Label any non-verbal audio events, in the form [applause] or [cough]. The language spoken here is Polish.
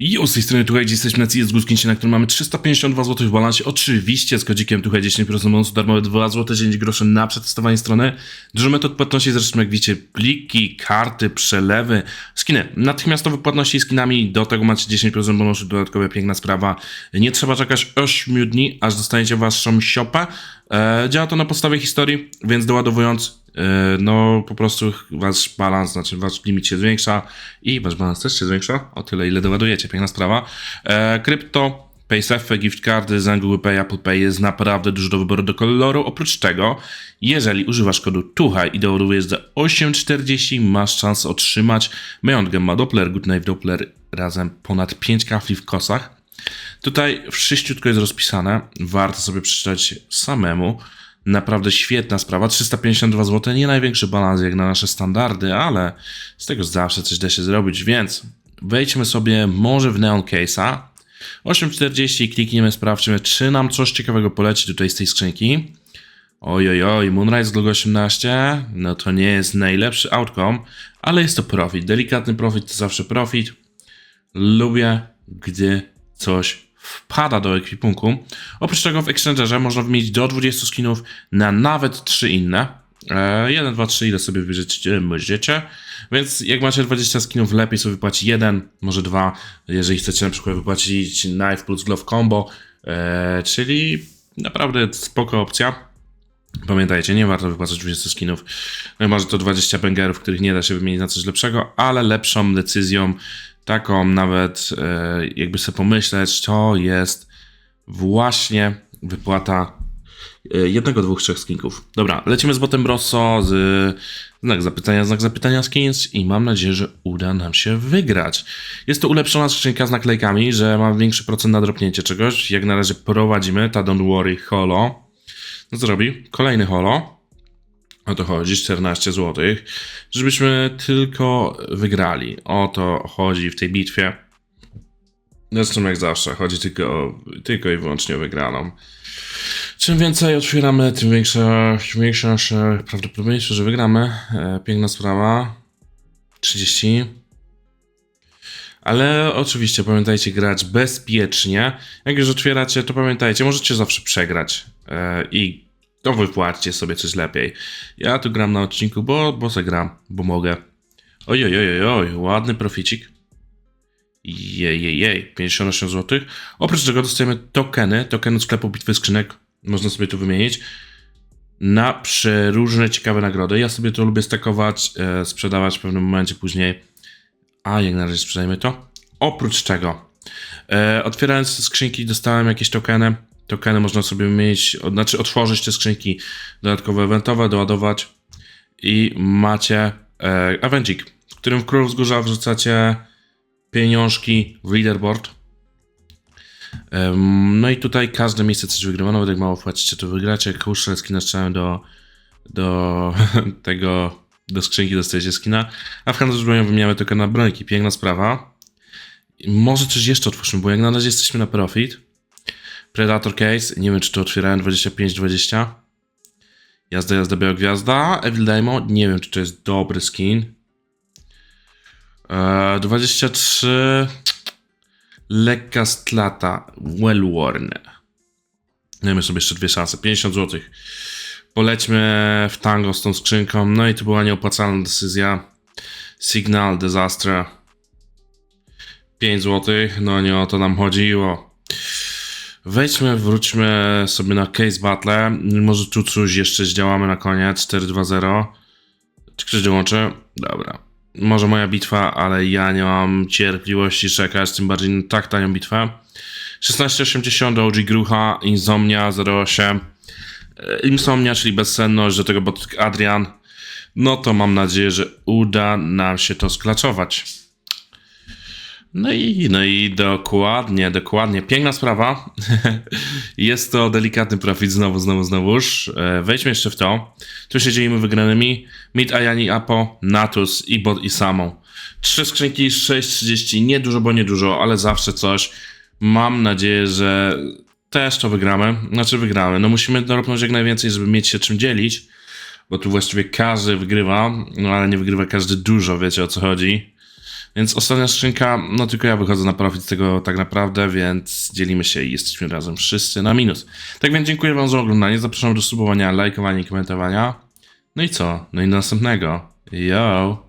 I z tej strony gdzie jesteśmy na CS Guzkincie, na którym mamy 352 zł w balansie. Oczywiście z kodzikiem tutaj 10% bonusu darmowe 2 zł 10 groszy na przetestowanie strony. Dużo metod płatności, zresztą jak widzicie, pliki, karty, przelewy, skiny. Natychmiastowe płatności skinami, do tego macie 10% bonusu, dodatkowa piękna sprawa. Nie trzeba czekać 8 dni, aż dostaniecie waszą siopę. E, działa to na podstawie historii, więc doładowując no po prostu wasz balans, znaczy wasz limit się zwiększa i wasz balans też się zwiększa o tyle, ile doładujecie. Piękna sprawa. E, krypto, PaySafe, gift cardy, z Pay, Apple Pay jest naprawdę dużo do wyboru do koloru. Oprócz tego, jeżeli używasz kodu TUCHAJ i doładujesz za 8,40, masz szansę otrzymać Beyond Gamma Doppler, Good Night Doppler razem ponad 5 kafli w kosach. Tutaj wszyściutko jest rozpisane, warto sobie przeczytać samemu. Naprawdę świetna sprawa. 352 zł, nie największy balans jak na nasze standardy, ale z tego zawsze coś da się zrobić, więc wejdźmy sobie może w Neon Case'a. 8.40 i klikniemy, sprawdźmy, czy nam coś ciekawego poleci tutaj z tej skrzynki. Oj, oj, oj, Moonrise Glogo 18, no to nie jest najlepszy outcome, ale jest to profit. Delikatny profit to zawsze profit. Lubię, gdy coś wpada do ekwipunku. Oprócz tego w Exchangerze można wymienić do 20 skinów na nawet 3 inne. 1, 2, 3, ile sobie możecie. Więc jak macie 20 skinów, lepiej sobie wypłacić jeden, może dwa, jeżeli chcecie na przykład wypłacić Knife plus Glove Combo, e, czyli naprawdę spoko opcja. Pamiętajcie, nie warto wypłacać 20 skinów. No i może to 20 bangerów, których nie da się wymienić na coś lepszego, ale lepszą decyzją, taką nawet e, jakby sobie pomyśleć, to jest właśnie wypłata e, jednego, dwóch, trzech skinków. Dobra, lecimy z botem Rosso, z znak zapytania, znak zapytania skins i mam nadzieję, że uda nam się wygrać. Jest to ulepszona skrzynka z naklejkami, że mam większy procent na dropnięcie czegoś. Jak na razie prowadzimy, ta Don't Worry Holo. No co robi? Kolejny holo. O to chodzi, 14 zł. Żebyśmy tylko wygrali. O to chodzi w tej bitwie. Zresztą jak zawsze, chodzi tylko, tylko i wyłącznie o wygraną. Czym więcej otwieramy, tym większe nasze prawdopodobieństwo, że wygramy. E, piękna sprawa. 30. Ale oczywiście pamiętajcie grać bezpiecznie. Jak już otwieracie, to pamiętajcie, możecie zawsze przegrać. E, I to wypłaćcie sobie coś lepiej. Ja tu gram na odcinku, bo, bo se gram, bo mogę. Oj, oj, oj, oj, ładny proficik. Jej, jej, jej, 58 zł. Oprócz tego dostajemy tokeny, tokeny sklepu bitwy skrzynek. Można sobie tu wymienić. Na przeróżne ciekawe nagrody. Ja sobie to lubię stakować, e, sprzedawać w pewnym momencie później. A jak na razie sprzedajmy to. Oprócz tego, e, otwierając skrzynki, dostałem jakieś tokeny. Tokeny można sobie od- znaczy otworzyć te skrzynki dodatkowo eventowe, doładować i macie e, evencik, w którym w Król Wzgórza wrzucacie pieniążki w leaderboard. Em, No i tutaj każde miejsce coś wygrywa, nawet jak mało płacicie, to wygracie. Kusze skina strzelają do, do [laughs] tego, do skrzynki dostajecie skina. A w handlu zbrojeniowym wymieniamy tylko na brońki. Piękna sprawa. Może coś jeszcze otworzymy, bo jak na razie jesteśmy na profit. Predator Case, nie wiem czy to otwierałem 25-20. Jazda, jazda, biała gwiazda. Evil Demo, nie wiem czy to jest dobry skin. Eee, 23. Lekka stlata. Well worn. Dajmy sobie jeszcze dwie szanse. 50 zł. Polećmy w tango z tą skrzynką. No i to była nieopłacalna decyzja. Signal Disaster. 5 zł. No nie o to nam chodziło. Wejdźmy, wróćmy sobie na Case Battle. Może tu coś jeszcze zdziałamy na koniec. 4-2-0. Czy ktoś dołączy? Dobra. Może moja bitwa, ale ja nie mam cierpliwości czekać, tym bardziej na tak tanią bitwę. 1680 OG Grucha, Insomnia 08. E, Insomnia, czyli bezsenność, do tego bot Adrian. No to mam nadzieję, że uda nam się to sklaczować. No i, no i dokładnie, dokładnie. Piękna sprawa. [laughs] Jest to delikatny profit, znowu, znowu, znowuż. E, Wejdźmy jeszcze w to. Tu się dzielimy wygranymi. Mid, Ayani, Apo, Natus i Bot i Samą. Trzy skrzynki, 6,30. Nie dużo, bo nie dużo, ale zawsze coś. Mam nadzieję, że też to wygramy. Znaczy wygramy. No musimy dorobnąć jak najwięcej, żeby mieć się czym dzielić. Bo tu właściwie każdy wygrywa, no ale nie wygrywa każdy dużo, wiecie o co chodzi. Więc ostatnia skrzynka, no tylko ja wychodzę na profit z tego tak naprawdę, więc dzielimy się i jesteśmy razem wszyscy na minus. Tak więc dziękuję wam za oglądanie, zapraszam do subowania, lajkowania i komentowania. No i co? No i do następnego. Yo!